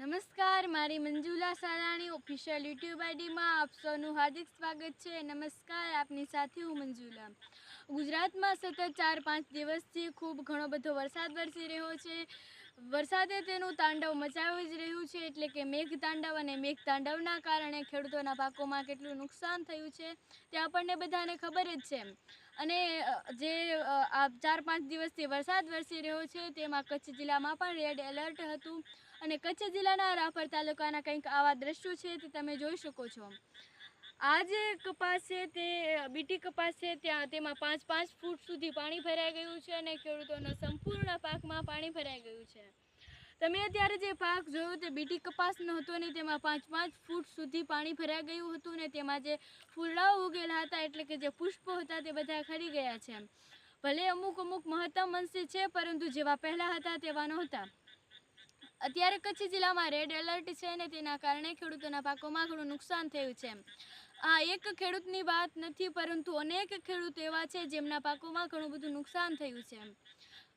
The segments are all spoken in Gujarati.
નમસ્કાર, મારી મંજુલા સાલાણી ઓફિશિયલ યુટ્યુબ આઈડીમાં આપ સૌનું હાર્દિક સ્વાગત છે. નમસ્કાર, આપની સાથે હું મંજુલા. ગુજરાતમાં સતત ચાર પાંચ દિવસથી ખૂબ ઘણો બધો વરસાદ વરસી રહ્યો છે. વરસાદે તેનું તાંડવ મચાવી જ રહ્યું છે, એટલે કે મેઘ તાંડવ અને મેઘ તાંડવના કારણે ખેડૂતોના પાકોમાં કેટલું નુકસાન થયું છે તે આપણને બધાને ખબર જ છે. અને જે આ ચાર પાંચ દિવસથી વરસાદ વરસી રહ્યો છે તેમાં કચ્છ જિલ્લામાં પણ રેડ એલર્ટ હતું. અને કચ્છ જિલ્લાના રાપર તાલુકાના કંઈક આવા દ્રશ્યો છે તે તમે જોઈ શકો છો. આ જે કપાસ છે તે, બીટી કપાસ છે ત્યાં તેમાં પાંચ પાંચ ફૂટ સુધી પાણી ભરાઈ ગયું છે અને ખેડૂતોના સંપૂર્ણ પાકમાં પાણી ભરાઈ ગયું છે. તમે અત્યારે જે પાક જોયો તે બીટી કપાસનો હતો ને તેમાં પાંચ પાંચ ફૂટ સુધી પાણી ભરાઈ ગયું હતું ને તેમાં જે ફૂલડાઓ ઉગેલા હતા એટલે કે જે પુષ્પો હતા તે બધા ખરી ગયા છે. ભલે અમુક અમુક મહત્તમ અંશે છે પરંતુ જેવા પહેલાં હતા તેવા નહોતા. અત્યારે કચ્છ જિલ્લામાં રેડ એલર્ટ છે ને તેના કારણે ખેડૂતોના પાકોમાં ઘણું નુકસાન થયું છે. આ એક ખેડૂતની વાત નથી, પરંતુ અનેક ખેડૂત એવા છે જેમના પાકોમાં ઘણું બધું નુકસાન થયું છે.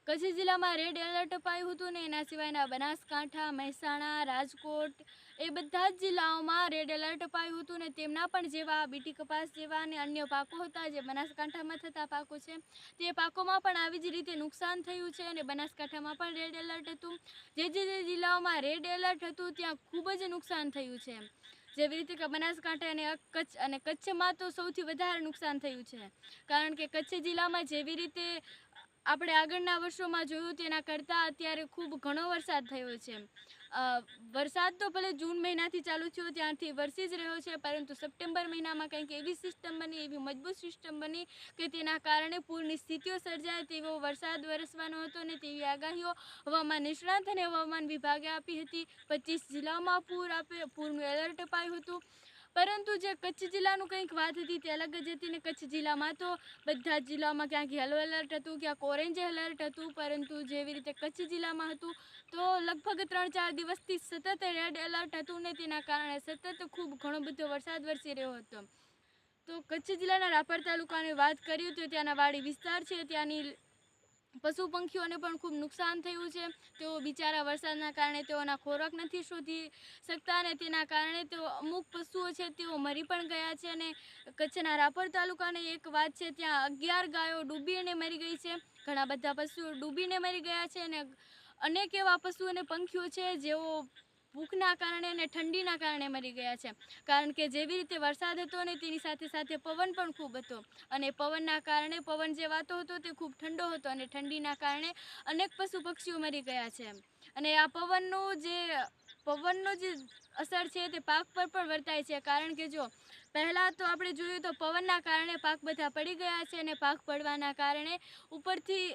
કચ્છ જિલ્લામાં રેડ એલર્ટ અપાયું હતું ને એના સિવાયના બનાસકાંઠા, મહેસાણા, રાજકોટ એ બધા જ જિલ્લાઓમાં રેડ એલર્ટ અપાયું હતું ને તેમના પણ જેવા બીટી કપાસ જેવા અને અન્ય પાકો હતા જે બનાસકાંઠામાં થતા પાકો છે. તે પાકોમાં પણ આવી જ રીતે નુકસાન થયું છે અને બનાસકાંઠામાં પણ રેડ એલર્ટ હતું. જે જે જિલ્લાઓમાં રેડ એલર્ટ હતું ત્યાં ખૂબ જ નુકસાન થયું છે. જેવી રીતે કે બનાસકાંઠા અને કચ્છ અને કચ્છમાં તો સૌથી વધારે નુકસાન થયું છે. કારણ કે કચ્છ જિલ્લામાં જેવી રીતે આપણે આગળના વર્ષોમાં જોયું તેના કરતાં અત્યારે ખૂબ ઘણો વરસાદ થયો છે. વરસાદ તો ભલે જૂન મહિનાથી ચાલુ થયો, ત્યાંથી વરસી જ રહ્યો છે, પરંતુ સપ્ટેમ્બર મહિનામાં કંઈક એવી સિસ્ટમ બની, એવી મજબૂત સિસ્ટમ બની કે તેના કારણે પૂરની સ્થિતિઓ સર્જાય તેવો વરસાદ વરસવાનો હતો ને તેવી આગાહીઓ હવામાન નિષ્ણાંત અને હવામાન વિભાગે આપી હતી. પચીસ જિલ્લાઓમાં પૂર આપે, પૂરનું એલર્ટ અપાયું હતું. પરંતુ જે કચ્છ જિલ્લાનું કંઈક વાત હતી તે અલગ જ હતી ને કચ્છ જિલ્લામાં તો બધા જ જિલ્લામાં ક્યાંક યલો એલર્ટ હતું, ક્યાંક ઓરેન્જ એલર્ટ હતું, પરંતુ જેવી રીતે કચ્છ જિલ્લામાં હતું તો લગભગ ત્રણ ચાર દિવસથી સતત રેડ એલર્ટ હતું ને તેના કારણે સતત ખૂબ ઘણો બધો વરસાદ વરસી રહ્યો હતો. તો કચ્છ જિલ્લાના રાપર તાલુકાની વાત કરીએ તો ત્યાંના વાડી વિસ્તાર છે, ત્યાંની પશુ પંખીઓને પણ ખૂબ નુકસાન થયું છે. તેઓ બિચારા વરસાદના કારણે તેઓના ખોરાક નથી શોધી શકતા અને તેના કારણે તેઓ અમુક પશુઓ છે તેઓ મરી પણ ગયા છે અને કચ્છના રાપર તાલુકાની એક વાત છે, ત્યાં અગિયાર ગાયો ડૂબીને મરી ગઈ છે. ઘણા બધા પશુઓ ડૂબીને મરી ગયા છે અને અનેક એવા પશુ અને પંખીઓ છે જેઓ ભૂખના કારણે અને ઠંડીના કારણે મરી ગયા છે. કારણ કે જેવી રીતે વરસાદ હતો ને તેની સાથે સાથે પવન પણ ખૂબ હતો. અને પવનના કારણે પવન જે વાતો હતો તે ખૂબ ઠંડો હતો અને ઠંડીના કારણે અનેક પશુ પક્ષીઓ મરી ગયા છે. અને આ પવનનું જે, પવનનો જે અસર છે તે પાક પર પણ વર્તાય છે. કારણ કે જો, પહેલાં તો આપણે જોયું તો પવનના કારણે પાક બધા પડી ગયા છે અને પાક પડવાના કારણે ઉપરથી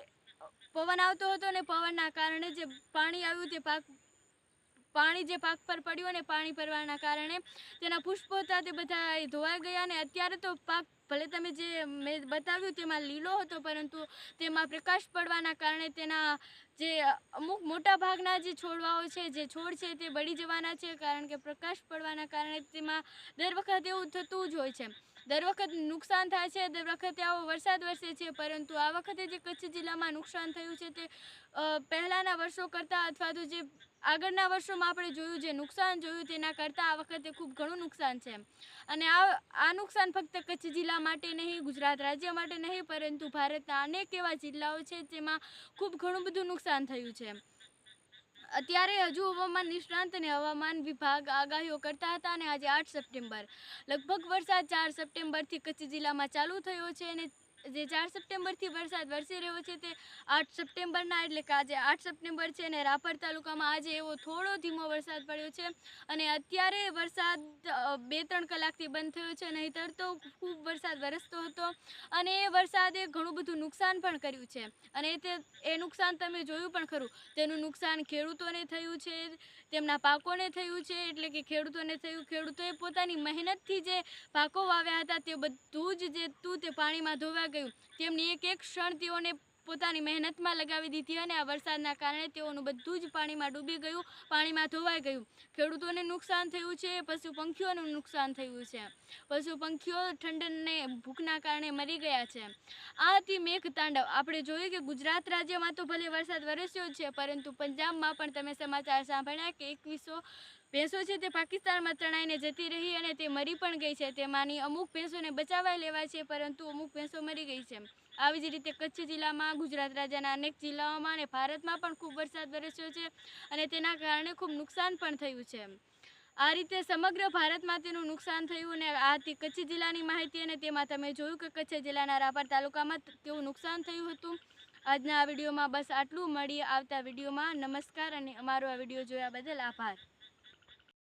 પવન આવતો હતો અને પવનના કારણે જે પાણી આવ્યું તે પાક પાણી જે પાક પર પડ્યું અને પાણી પડવાના કારણે તેના પુષ્પો હતા તે બધા ધોવાઈ ગયા અને અત્યારે તો પાક ભલે તમે જે મેં બતાવ્યું તેમાં લીલો હતો, પરંતુ તેમાં પ્રકાશ પડવાના કારણે તેના જે અમુક મોટા ભાગના જે છોડવાઓ છે, જે છોડ છે તે બળી જવાના છે, કારણ કે પ્રકાશ પડવાના કારણે તેમાં દર વખત એવું થતું જ હોય છે. દર વખત નુકસાન થાય છે, દર વખતે આવો વરસાદ વરસે છે, પરંતુ આ વખતે જે કચ્છ જિલ્લામાં નુકસાન થયું છે તે પહેલાંના વર્ષો કરતાં અથવા તો જે આગળના વર્ષોમાં આપણે જોયું જે નુકસાન જોયું તેના કરતાં આ વખતે ખૂબ ઘણું નુકસાન છે. અને આ આ નુકસાન ફક્ત કચ્છ જિલ્લા માટે નહીં, ગુજરાત રાજ્ય માટે નહીં, પરંતુ ભારતના અનેક એવા જિલ્લાઓ છે જેમાં ખૂબ ઘણું બધું નુકસાન થયું છે. અત્યારે હજુ હવામાન નિષ્ણાંત અને હવામાન વિભાગ આગાહીઓ કરતા હતા અને આજે આઠ સપ્ટેમ્બર. લગભગ વરસાદ ચાર સપ્ટેમ્બરથી કચ્છ જિલ્લામાં ચાલુ થયો છે અને જે ચાર સપ્ટેમ્બરથી વરસાદ વરસી રહ્યો છે તે આઠ સપ્ટેમ્બરના, એટલે કે આજે આઠ સપ્ટેમ્બર છે અને રાપર તાલુકામાં આજે એવો થોડો ધીમો વરસાદ પડ્યો છે અને અત્યારે વરસાદ બે ત્રણ કલાકથી બંધ થયો છે નહીતર તો ખૂબ વરસાદ વરસતો હતો અને એ વરસાદે ઘણું બધું નુકસાન પણ કર્યું છે અને તે, એ નુકસાન તમે જોયું પણ ખરું. તેનું નુકસાન ખેડૂતોને થયું છે, તેમના પાકોને થયું છે, એટલે કે ખેડૂતોને થયું. ખેડૂતોએ પોતાની મહેનતથી જે પાકો વાવ્યા હતા તે બધું જ જે તું તે પાણીમાં ધોવા ગયું. તેમની એક એક ક્ષણ તેઓને પોતાની મહેનતમાં લગાવી દીધી અને આ વરસાદના કારણે તેઓનું બધું જ પાણીમાં ડૂબી ગયું, પાણીમાં ધોવાઈ ગયું. ખેડૂતોને નુકસાન થયું છે પશુ પંખીઓનું નુકસાન થયું છે. પશુ પંખીઓ ઠંડને ભૂખના કારણે મરી ગયા છે. આ હતી મેઘ તાંડવ. આપણે જોયું કે ગુજરાત રાજ્યમાં તો ભલે વરસાદ વરસ્યો છે, પરંતુ પંજાબમાં પણ તમે સમાચાર સાંભળ્યા કે એકવીસો ભેંસો છે તે પાકિસ્તાનમાં તણાઈને જતી રહી અને તે મરી પણ ગઈ છે. તેમાંની અમુક ભેંસોને બચાવાઈ લેવાય છે, પરંતુ અમુક ભેંસો મરી ગઈ છે. આવી જ રીતે કચ્છ જિલ્લામાં, ગુજરાત રાજ્યના અનેક જિલ્લાઓમાં અને ભારતમાં પણ ખૂબ વરસાદ વરસ્યો છે અને તેના કારણે ખૂબ નુકસાન પણ થયું છે. આ રીતે સમગ્ર ભારતમાં તેનું નુકસાન થયું અને આ કચ્છ જિલ્લાની માહિતી અને તેમાં તમે જોયું કે કચ્છ જિલ્લાના રાપર તાલુકામાં કેવું નુકસાન થયું હતું. આજના આ વિડીયોમાં બસ આટલું. મળીએ આવતા વિડીયોમાં. નમસ્કાર અને અમારો આ વીડિયો જોયા બદલ આભાર.